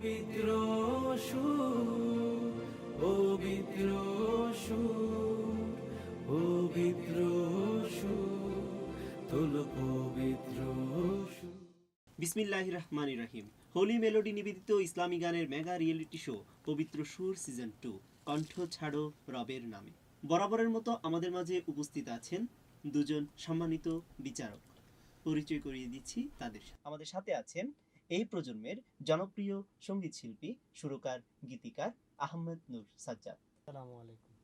পবিত্র পবিত্র পবিত্র পবিত্র বিসমিল্লাহ রহমান রাহিম। হোলি মেলোডি নিবেদিত ইসলামী গানের মেগা রিয়েলিটি শো, পবিত্র সুর সিজন টু, কণ্ঠ ছাড়ো রবের নামে। বরাবরের মতো আমাদের মাঝে উপস্থিত আছেন দুজন সম্মানিত বিচারক। পরিচয় করিয়ে দিচ্ছি তাদের আমাদের সাথে আছেন এই প্রজন্মের জনপ্রিয় সংগীত শিল্পী সুরকার গীতিকার আহমেদ নূর সাজ্জাদ। আসসালামু আলাইকুম।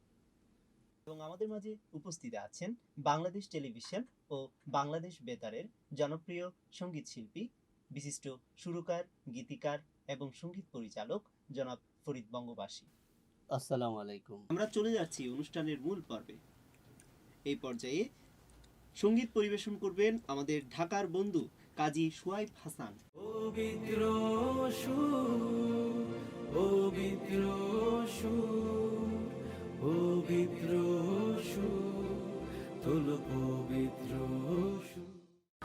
এবং আমাদের মাঝে উপস্থিত আছেন বাংলাদেশ টেলিভিশন ও বাংলাদেশ বেতারের জনপ্রিয় সংগীত শিল্পী বিশিষ্ট সুরকার গীতিকার এবং সংগীত পরিচালক জনাব ফরিদ বঙ্গবাসী। আসসালামু আলাইকুম। আমরা চলে যাচ্ছি অনুষ্ঠানের মূল পর্বে। এই পর্যায়ে সংগীত পরিবেশন করবেন আমাদের ঢাকার বন্ধু কাজী সুয়াইব হাসান। পবিত্র পবিত্র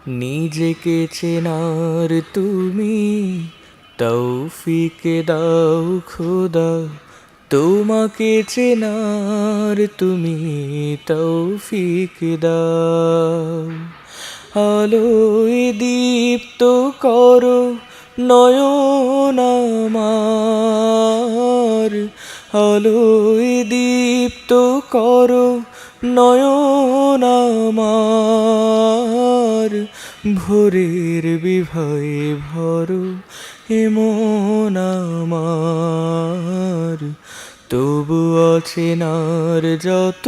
নিজেকে চেনার তুমি তৌফিক দাও খোদা তোমাকে চেনার তুমি তৌফিক দাও। আলোয় দীপ্ত করো নয়ন আমার। আলোয় দীপ্ত করো নয়ন আমার। ভোরের বিভয়ে ভরো এমন আমার। তবু অচেনার যত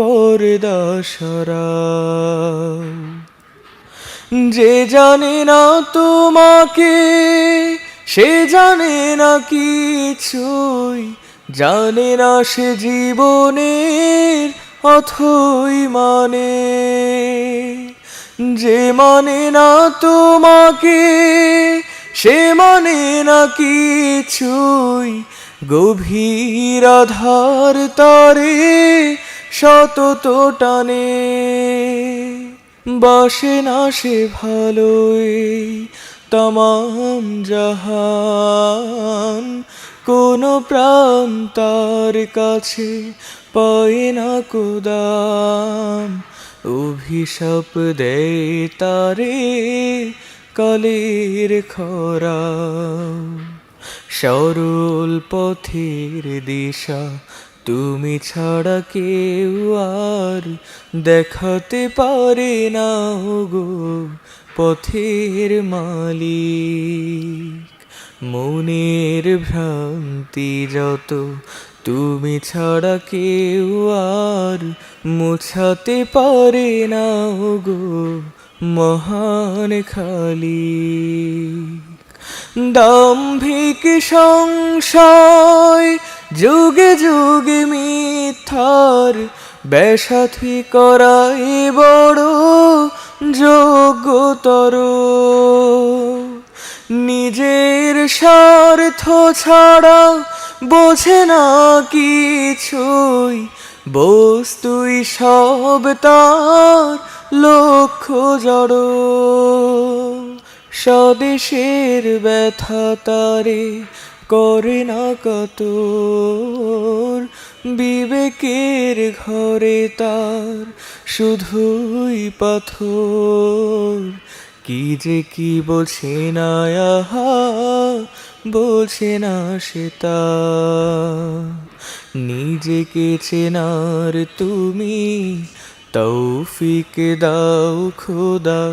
পর্দা যে জানে না তোমাকে, সে জানে না কিছুই। জানে না সে জীবনের অথই মানে। যে মানে না তোমাকে, সে মানে না কিছুই। গভীর আধার তরে শত টানে, বসে না সে ভালোই তমাম জাহান। কোন প্রাণ তার কাছে পায় না কোদাম। অভিশাপ দেয় তারে কালের খরা। সরল পথের দিশা তুমি ছাড়া কেউ আর দেখাতে পারে না গো পথের মালিক। মনের ভ্রান্তি যত তুমি ছাড়া কেউ আর মুছাতে পারে না গো মহান খালি দাম্ভিক সংশয় যুগে যুগে মিথ্যার বেসাথী করাই বড় যোগ্যতর নিজের স্বার্থ ছাড়া বোঝে না কিছুই, বস্তুই সব তার লক্ষ্য জড়। স্বদেশের ব্যথা তারে করে না কত বিবেকের ঘরে তার শুধুই পাথর। কি যে কি বলছে না আহা, বলছে না সে তা। নিজেকে চেনার তুমি তৌফিক দাও খোদা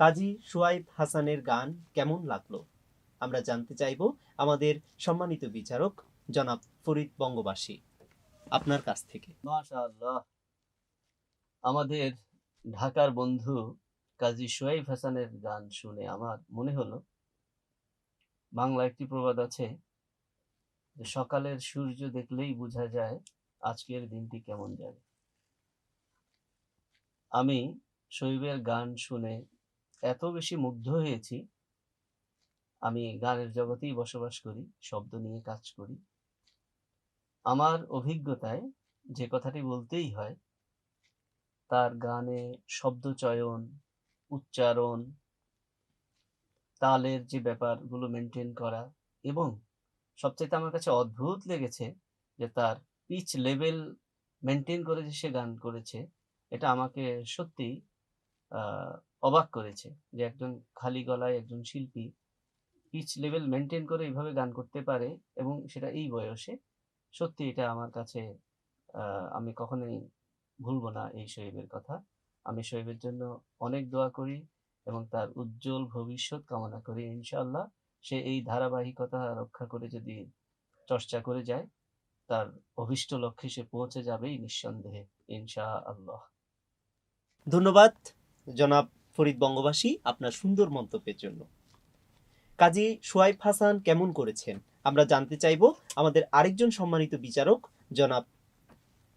কাজী সুয়াইব হাসানের গান কেমন লাগল? আমরা জানতে চাইব আমাদের সম্মানিত বিচারক জনাব ফরিদ বঙ্গবাসী, আপনার কাছ থেকে। আমাদের ঢাকার বন্ধু কাজী সোয়াইব হাসানের গান শুনে আমার মনে হলো, বাংলা একটি প্রবাদ আছে যে সকালের সূর্য দেখলেই বোঝা যায় আজকের দিনটি কেমন যাবে আমি শৈবের গান শুনে এত বেশি মুগ্ধ হয়েছি। আমি গানের জগতেই বসবাস করি, শব্দ নিয়ে কাজ করি। আমার অভিজ্ঞতায় যে কথাটি বলতেই হয়, তার গানে শব্দ চয়ন, উচ্চারণ, তালের যে ব্যাপারগুলো মেনটেন করা এবং সবচেয়ে আমার কাছে অদ্ভুত লেগেছে যে তার পিচ লেভেল মেনটেন করে যে সে গান করেছে, এটা আমাকে সত্যি অবাক করেছে যে একজন খালি গলায় একজন শিল্পী পিচ লেভেল মেনটেন করে এইভাবে গান করতে পারে এবং সেটা এই বয়সে। সত্যি এটা আমার কাছে আমি কখনোই ভুলবো না এই শহীদের কথা। আমি শহীদের জন্য অনেক দোয়া করি এবং তার উজ্জ্বল ভবিষ্যৎ কামনা করি ইনশাআল্লাহ। সে এই ধারাবাহিকতা রক্ষা করে যদি চর্চা করে যায়, তার অভিষ্ট লক্ষ্যে সে পৌঁছে যাবেই নিঃসন্দেহে ইনশা আল্লাহ ধন্যবাদ। জনাব ফরিদ বঙ্গবাসী আপনার সুন্দর মন্তব্যের জন্য। কাজী সোয়াইব হাসান কেমন করেছেন? আমরা জানতে চাইব আমাদের আরেকজন সম্মানিত বিচারক জনাব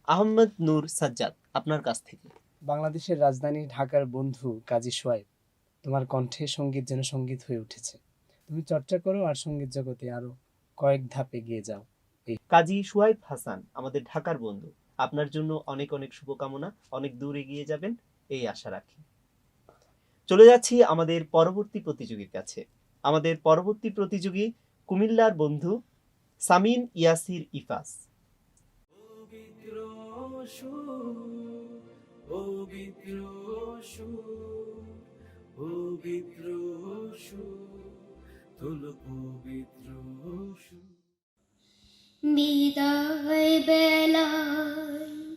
আহমদ নূর সাজ্জাদ আপনার কাছ থেকে। বাংলাদেশের রাজধানী ঢাকার বন্ধু কাজী সোয়াইব তোমার কণ্ঠে সংগীত যেন সংগীত হয়ে উঠেছে। তুমি চর্চা করো আর সংগীত জগতে আরও কয়েক ধাপ এগিয়ে যাও। কাজী সোয়াইব হাসান আমাদের ঢাকার বন্ধু আপনার জন্য অনেক অনেক শুভকামনা অনেক দূর এগিয়ে যাবেন এই আশা রাখি। চলে যাচ্ছি আমাদের পরবর্তী প্রতিযোগীর কাছে। আমাদের পরবর্তী প্রতিযোগী কুমিল্লার বন্ধু সামিন ইয়াসির ইফাস। বিদায় বেলায়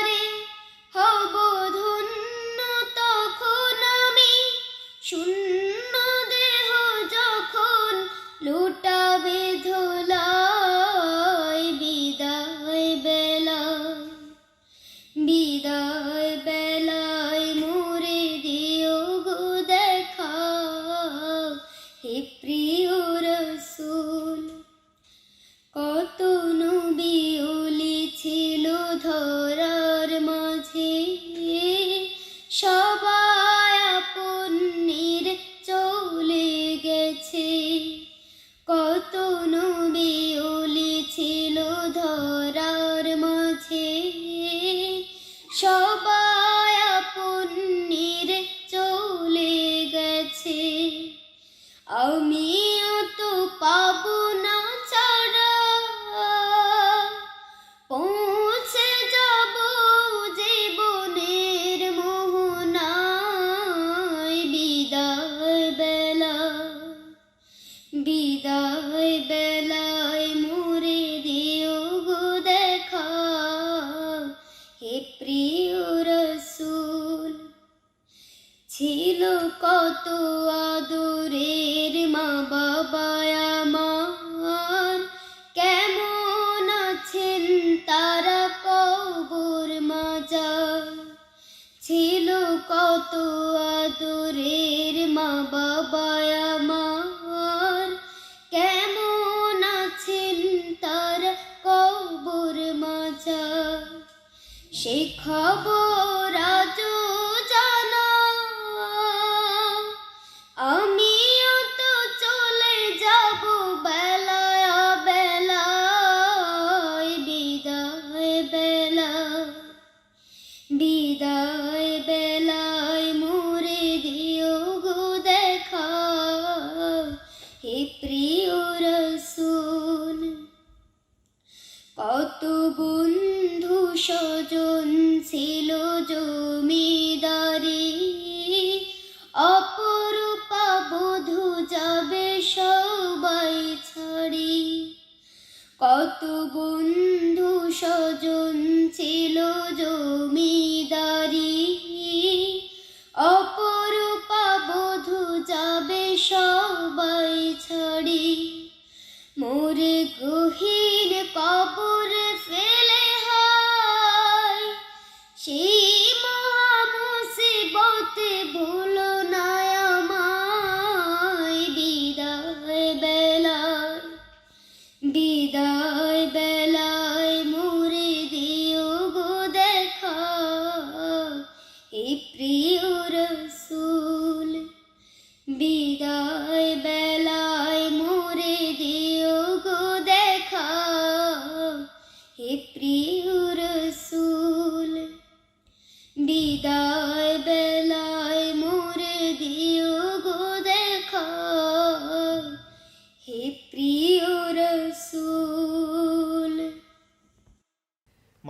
আমিও তো সে খবর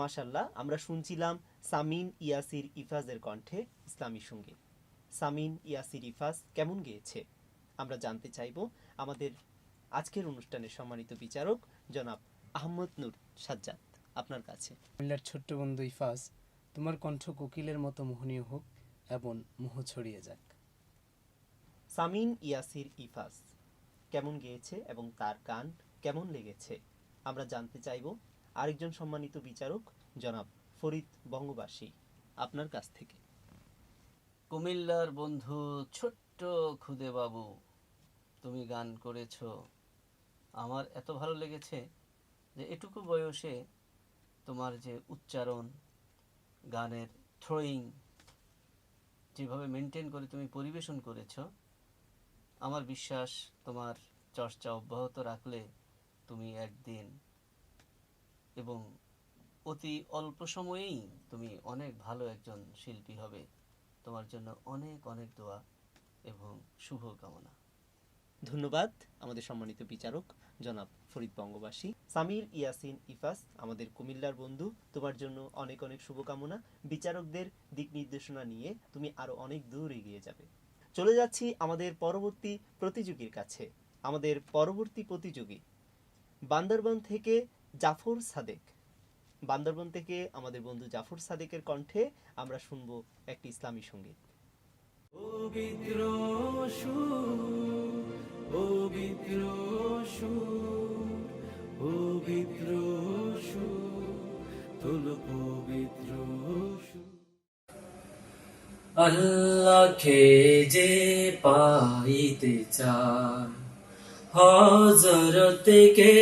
মাশাল্লাহ আমরা শুনছিলাম সামিন ইয়াসির ইফাজের কণ্ঠে ইসলামী সংগীত। সামিন ইয়াসির ইফাজ কেমন গেয়েছে? আমরা জানতে চাইব আমাদের আজকের অনুষ্ঠানের সম্মানিত বিচারক জনাব আহমদ নূর সাজ্জাদ আপনার কাছে। কুমিল্লার ছোট্ট বন্ধু ইফাজ তোমার কণ্ঠ কোকিলের মতো মোহনীয় হোক এবং মোহ ছড়িয়ে যাক। সামিন ইয়াসির ইফাজ কেমন গেয়েছে এবং তার গান কেমন লেগেছে? আমরা জানতে চাইব আরেকজন সম্মানিত বিচারক, জনাব ফরিদ বঙ্গবাসী, আপনার কাছ থেকে। কুমিল্লার বন্ধু ছোট্ট খুদে বাবু তুমি গান করেছ। আমার এত ভালো লেগেছে যে এটুকু বয়সে তোমার যে উচ্চারণ, গানের থ্রোয়িং, যেভাবে মেনটেন করে তুমি পরিবেশন করেছ, আমার বিশ্বাস তোমার চর্চা অব্যাহত রাখলে তুমি একদিন এবং অতি অল্প সময়েই তুমি অনেক ভালো একজন শিল্পী হবে। তোমার জন্য অনেক অনেক দোয়া এবং শুভ কামনা ধন্যবাদ আমাদের সম্মানিত বিচারক, জনাব ফরিদ বঙ্গবাসী। সামির, ইয়াসিন, ইফাস, আমাদের কুমিল্লার বন্ধু, তোমার জন্য অনেক অনেক শুভকামনা। বিচারকদের দিক নির্দেশনা নিয়ে তুমি আরও অনেক দূর এগিয়ে যাবে। চলে যাচ্ছি আমাদের পরবর্তী প্রতিযোগীর কাছে। আমাদের পরবর্তী প্রতিযোগী বান্দরবান থেকে জাফর সাদেক। বান্দরবান থেকে আমাদের বন্ধু জাফর সাদেকের কণ্ঠে আমরা শুনব একটি ইসলামী সংগীত। পবিত্র পবিত্র পবিত্র পবিত্র আল্লাহকে যে পাইতে চায় হজরতকে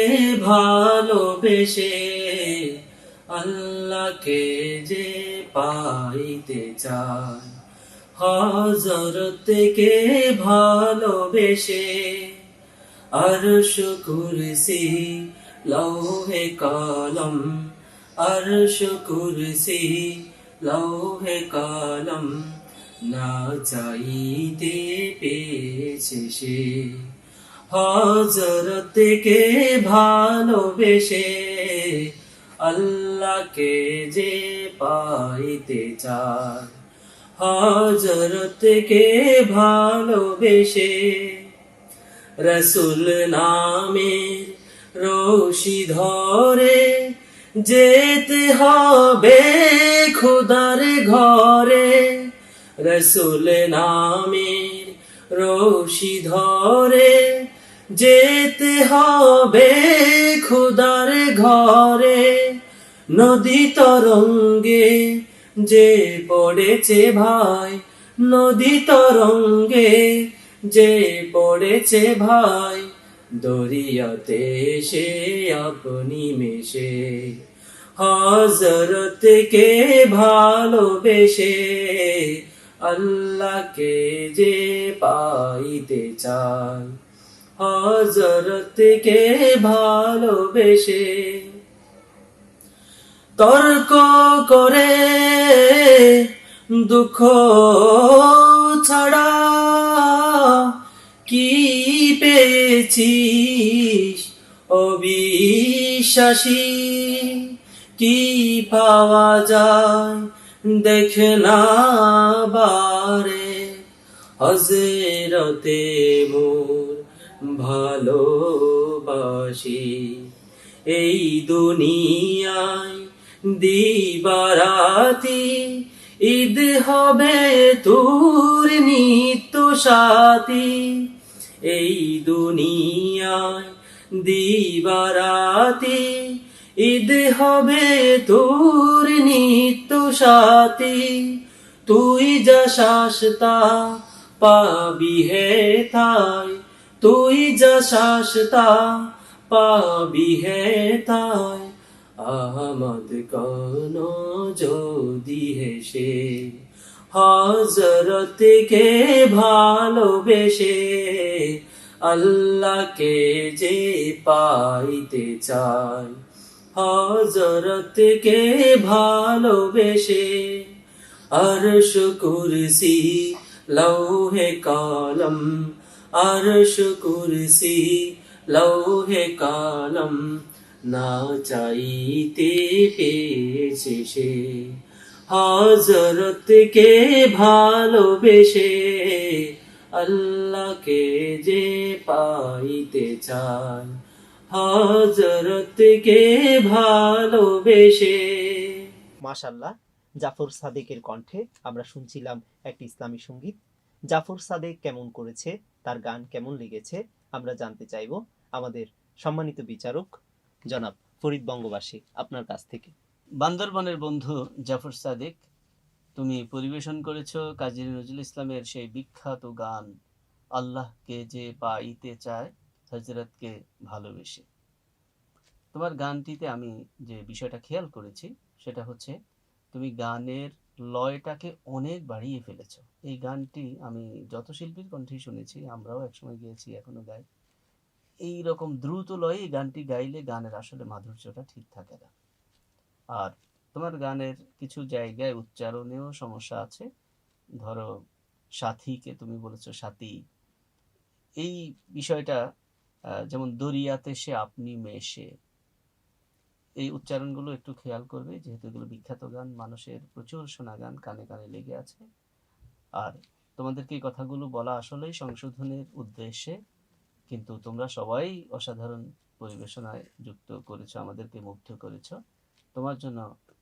ভালোবেসে আল্লাহকে যে পাইতে চায়? হজরতকে ভালোবেসে আরশ কুরসি লৌহে কলম আরশ কুরসি লৌহে কলম, না চাইতে পেয়েছে সে। হজরতকে ভালোবেসে আল্লাহকে যে পাইতে চায় হজরতকে ভালোবেসে রসুল নামের রশি ধরে যেতে হবে খুদার ঘরে। রসুল নামের রশি ধরে যেতে হবে খুদার ঘরে, নদী তরঙ্গে যে পড়েছে ভাই, নদী তরঙ্গে যে পড়েছে ভাই, দরিয়াতে সে আপনি মেশে হজরতকে ভালোবেসে, আল্লাহকে যে পাইতে চায়। হজরতকে ভালোবেসে তর্ক করে দুঃখ ছাড়া কি পেয়েছিস অবিশ্বাসী? কি পাওয়া যায়? দেখে না বারে হজরতে মোর ভালোবাসি। এই দুনিয়ায় দিবারাতি, ঈদ হবে তোর নিত্য সাথী। এই দুনিয়ায় দিবারাতি, ঈদ হবে তোর নিত্য সাথী। তুই যা শাসতা পাবি হে তাই তুই যা শাসতা পাবি হে তাই। আহমদ কন যদি হেসে হজরতকে ভালোবেসে, আল্লাহকে যে পাইতে চায় হজরতকে ভালোবেসে। আরশ কুরসি লৌহে কলম আরশ কুরসি, লৌহে কালম, না চাইতে পেয়েছে সে। হজরতকে ভালোবেসে আল্লাহকে যে পাইতে চায়। হজরতকে ভালোবেসে মাশাল্লাহ জাফর সাদেকের কণ্ঠে আমরা শুনছিলাম একটি ইসলামী সংগীত। জাফর সাদেক কেমন করেছে? তার গান কেমন লেগেছে আমরা জানতে চাইব আমাদের সম্মানিত বিচারক জনাব ফরিদ বঙ্গবাসী আপনার কাছ থেকে। বান্দরবনের বন্ধু জাফর সাদিক, তুমি পরিবেশন করেছ কাজী নজরুল ইসলামের সেই বিখ্যাত গান, আল্লাহকে যে পাইতে চায়, হজরতকে ভালোবেসে। তোমার গানটিতে আমি যে বিষয়টা খেয়াল করেছি, সেটা হচ্ছে তুমি গানের লয়টাকে অনেক বাড়িয়ে ফেলেছো। এই গানটি আমি যত শিল্পীর কণ্ঠেই শুনেছি, আমরাও একসময় গিয়েছি, এখনও গাই। এই রকম দ্রুত লয়ে এই গানটি গাইলে গানের আসলে মাধুর্যটা ঠিক থাকে না। আর তোমার গানের কিছু জায়গায় উচ্চারণেও সমস্যা আছে। ধরো, সাথীকে তুমি বলেছ সাথী। এই বিষয়টা যেমন দরিয়াতে সে আপনি মেশে এই উচ্চারণগুলো একটু খেয়াল করবে, যেহেতু এগুলো বিখ্যাত গান, মানুষের প্রচুর শোনা গান কানে কানে লেগে আছে। আর তোমাদেরকে এই কথাগুলো বলা আসলেই সংশোধনের উদ্দেশ্যে, কিন্তু তোমরা সবাই অসাধারণ পরিবেশনায় যুক্ত করেছ, আমাদেরকে মুগ্ধ করেছ। তোমার জন্য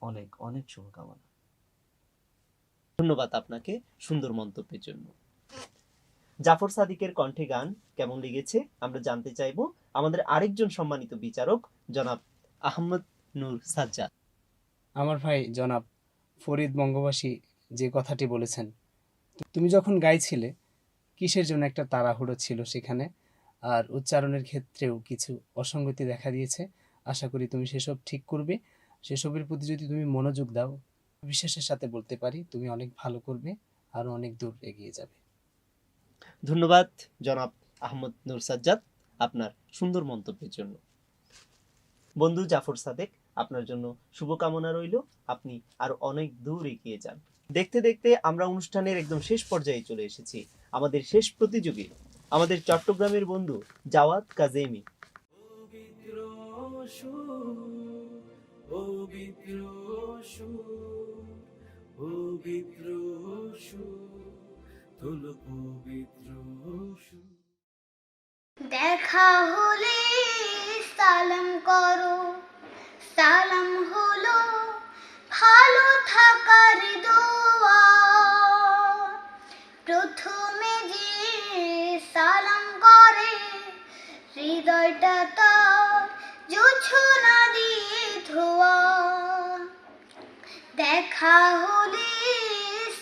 অনেক অনেক শুভকামনা। ধন্যবাদ আপনাকে সুন্দর মন্তব্যের জন্য। জাফর সাদিকের কণ্ঠে গান কেমন লেগেছে আমরা জানতে চাইব। আমাদের আরেকজন সম্মানিত বিচারক, জনাব আহমদ নূর সাজ্জাদ। আমার ভাই জনাব ফরিদ বঙ্গবাসী যে কথাটি বলেছেন তুমি যখন গাইছিলে কিসের জন্য একটা তাড়াহুড়ো ছিল সেখানে? আর উচ্চারণের ক্ষেত্রেও কিছু অসঙ্গতি দেখা দিয়েছে? আশা করি তুমি সেসব ঠিক করবে। সেসবের প্রতি যদি তুমি মনোযোগ দাও বিশ্বাসের সাথে বলতে পারি তুমি অনেক ভালো করবে আরও অনেক দূর এগিয়ে যাবে। ধন্যবাদ জনাব আহমদ নূর সাজ্জাদ আপনার সুন্দর মন্তব্যের জন্য। বন্ধু জাফর সাদেক আপনার জন্য শুভকামনা রইল। আপনি আর অনেক দূর এগিয়ে যান। দেখতে দেখতে আমরা অনুষ্ঠানের একদম শেষ পর্যায়ে চলে এসেছি। আমাদের শেষ প্রতিযোগী আমাদের চট্টগ্রামের বন্ধু জাওয়াত কাজেমি। দেখা হলে সালাম করো। সালাম হলো ভালো থাকার দোয়া। প্রথমে যে সালাম করে, হৃদয়টা তার দিয়ে ধোয়া। দেখা হলে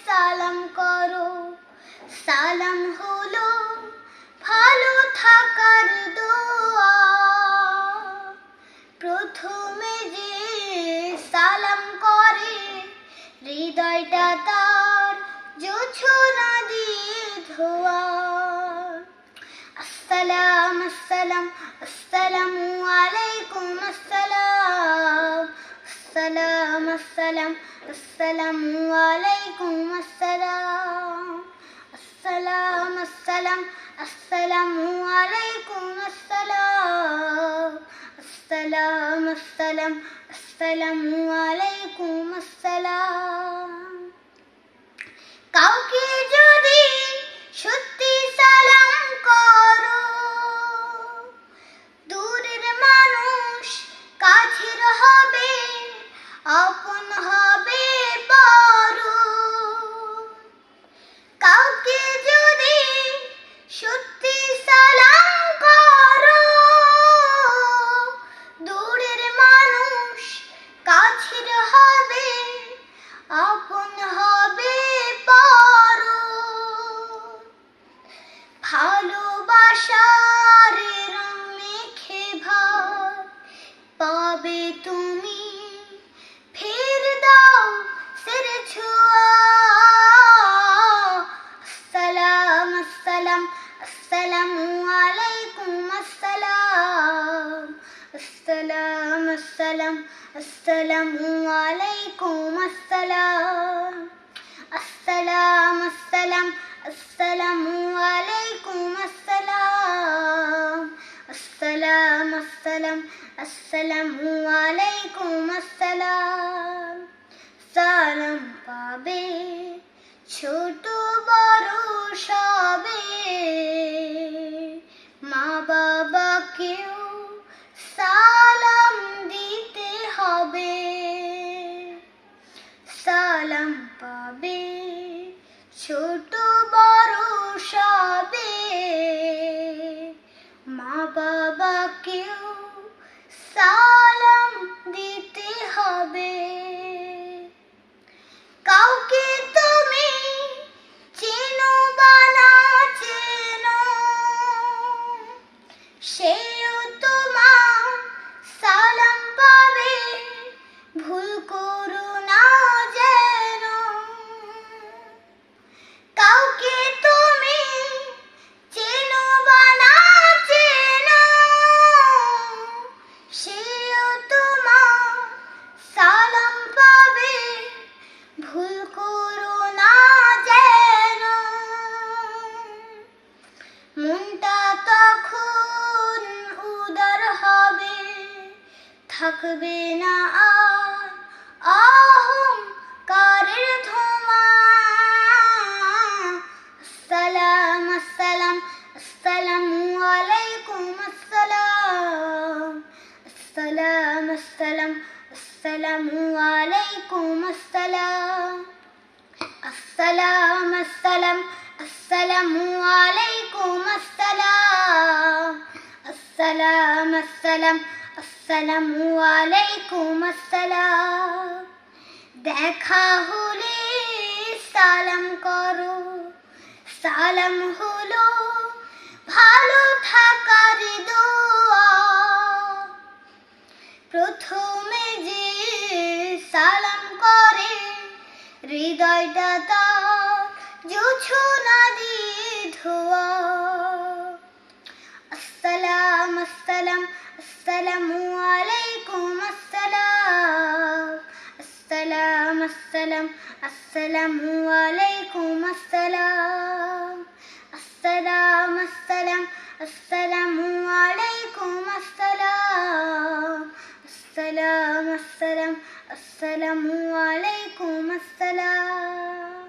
সালাম করো। সালাম হলো ভালো থাকার দোয়া। প্রথমে যে সালাম করে, হৃদয়টা তার জোছনা দিয়ে ধোয়া। আসসালাম আসসালাম, আসসালামু আলাইকুম, আসসালাম আসসালাম আসসালাম, আসসালামু আলাইকুম, আসসালাম আসসালাম আসসালাম, আসসালামু আলাইকুম, আসসালাম السلام السلام السلام السلام. কাউকে যদি সত্যি সালাম করো, দূরের মানুষ কাছের হবে, আপন হবে আসসালামু আসসালাম। সালাম পাবে ছোট বড় সবে। 宝贝 السلام السلام السلام عليكم السلام দেখা হলে সালাম করো সালাম হলো ভালো থাকার দোয়া প্রথমে যে সালাম করে হৃদয়টা তার জোছনা দিয়ে ধোয়া আসসালাম আসসালামু আলাইকুম আসসালাম আসসালাম আসসালাম আসসালামু আলাইকুম আসসালাম আসসালাম আসসালাম আসসালামু আলাইকুম আসসালাম আসসালাম আসসালাম আসসালামু আলাইকুম আসসালাম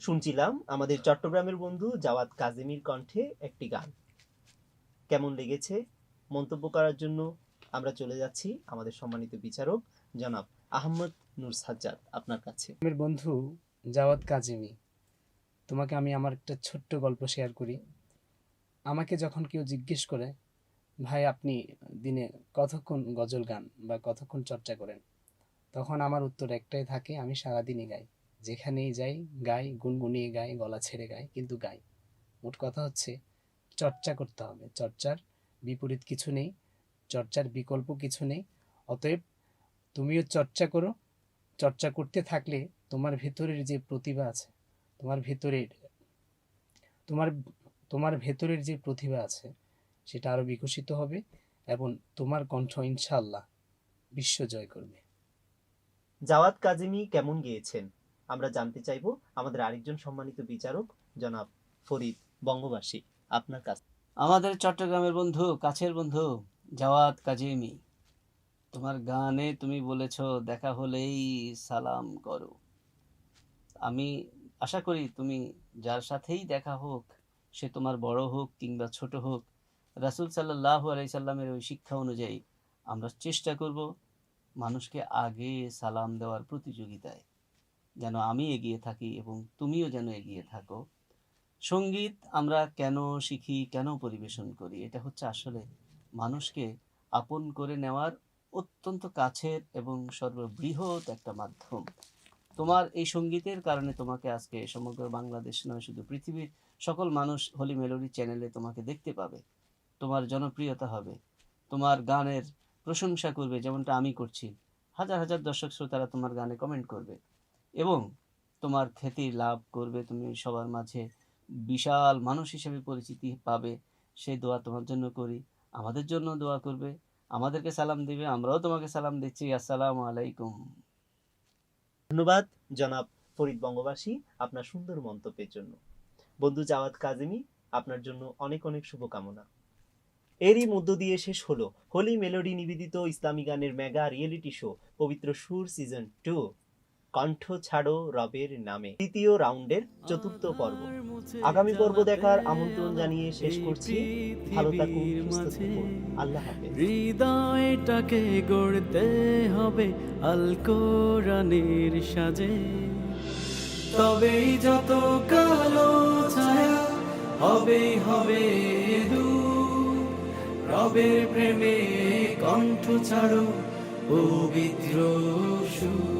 শুনছিলাম আমাদের চট্টগ্রামের বন্ধু জাওয়াত কাজিমির কণ্ঠে একটি গান। কেমন লেগেছে? মন্তব্য করার জন্য আমরা চলে যাচ্ছি আমাদের সম্মানিত বিচারক, জনাব আহমদ নূর সাজ্জাদ, আপনার কাছে। আমার বন্ধু জাওয়াত কাজিমি, তোমাকে আমি আমার একটা ছোট্ট গল্প শেয়ার করি। আমাকে যখন কেউ জিজ্ঞেস করে, ভাই, আপনি দিনে কতক্ষণ গজল গান বা কতক্ষণ চর্চা করেন? তখন আমার উত্তর একটাই থাকে, আমি সারাদিনই গাই। যেখানেই যাই, গাই, গুনগুনিয়ে গাই, গলা ছেড়ে গাই, কিন্তু গাই। মোট কথা হচ্ছে চর্চা করতে হবে। চর্চার বিপরীত কিছু নেই, চর্চার বিকল্প কিছু নেই। অতএব তুমিও চর্চা করো। চর্চা করতে থাকলে তোমার ভেতরের যে প্রতিভা আছে, তোমার ভেতরের, তোমার তোমার ভেতরের যে প্রতিভা আছে, সেটা আরও বিকশিত হবে এবং তোমার কণ্ঠ ইনশাআল্লাহ বিশ্ব জয় করবে। জাওয়াত কাজিমি কেমন গিয়েছেন? আমরা জানতে চাইব আমাদের আরেকজন সম্মানিত বিচারক, জনাব ফরিদ বঙ্গবাসী। আপনার কাছে। আমাদের চট্টগ্রামের বন্ধু, কাছের বন্ধু, জাওয়াত কাজিমি। তোমার গানে তুমি বলেছ, দেখা হলেই সালাম করো। আমি আশা করি তুমি যার সাথেই দেখা হোক, সে তোমার বড় হোক কিংবা ছোট হোক, রাসুল সাল্লাহ আলাইসাল্লামের ওই শিক্ষা অনুযায়ী আমরা চেষ্টা করব মানুষকে আগে সালাম দেওয়ার প্রতিযোগিতায়। যেন আমি এগিয়ে থাকি এবং তুমিও যেন এগিয়ে থাকো। সংগীত আমরা কেন শিখি, কেন পরিবেশন করি, এটা হচ্ছে আসলে মানুষকে আপন করে নেওয়ার অত্যন্ত কাছের এবং সর্ববৃহৎ একটা মাধ্যম। তোমার এই সঙ্গীতের কারণে তোমাকে আজকে সমগ্র বাংলাদেশ নয়, শুধু পৃথিবীর সকল মানুষ হোলি মেলোডি চ্যানেলে তোমাকে দেখতে পাবে। তোমার জনপ্রিয়তা হবে, তোমার গানের প্রশংসা করবে, যেমনটা আমি করছি। হাজার হাজার দর্শক শ্রোতারা তোমার গানে কমেন্ট করবে এবং তোমার খ্যাতি লাভ করবে। তুমি সবার মাঝে বিশাল মানুষ হিসেবে পরিচিতি পাবে, সেই দোয়া তোমার জন্য করি। আমাদের জন্য দোয়া করবে, আমাদেরকে সালাম দিবে, আমরাও তোমাকে সালাম দিচ্ছি। আসসালামু আলাইকুম। ধন্যবাদ জনাব ফরিদ বঙ্গবাসী আপনার সুন্দর মন্তব্যের জন্য। বন্ধু জাওয়াত কাজিমি, আপনার জন্য অনেক অনেক শুভকামনা। এরই মধ্য দিয়ে শেষ হলো হোলি মেলোডি নিবেদিত ইসলামী গানের মেগা রিয়েলিটি শো, পবিত্র সুর সিজন টু। কণ্ঠ ছাড়ো রবের নামে। তৃতীয় রাউন্ডের চতুর্থ পর্ব। আগামী পর্ব দেখার আমন্ত্রণ জানিয়ে শেষ করছি। ভালো থাকুন সুস্থ থাকুন। আল্লাহ হাফেজ। হৃদয়টাকে গড়তে হবে আল কোরআনের সাজে। তবেই যত কালো ছায়া হবে হবে রবের প্রেমে কণ্ঠ ছাড়ো পবিত্র সুর।